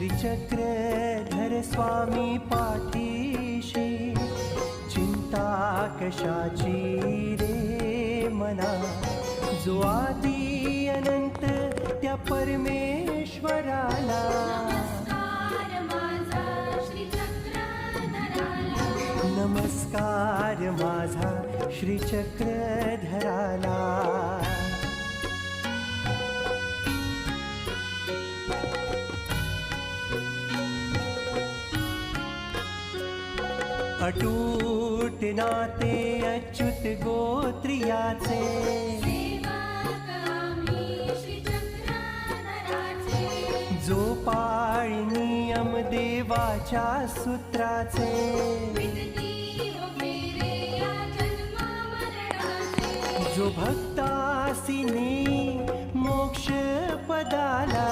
श्रीचक्रधर स्वामी पाठीशी चिंता कशाची रे मना? जो आदी अनंत त्या परमेश्वराला. नमस्कार माझा श्रीचक्रधराला अटूट नाते अच्युत गोत्रियाचे. जो पाळी नियम देवाच्या सूत्राचे. जो भक्तासिनी मोक्ष पदाला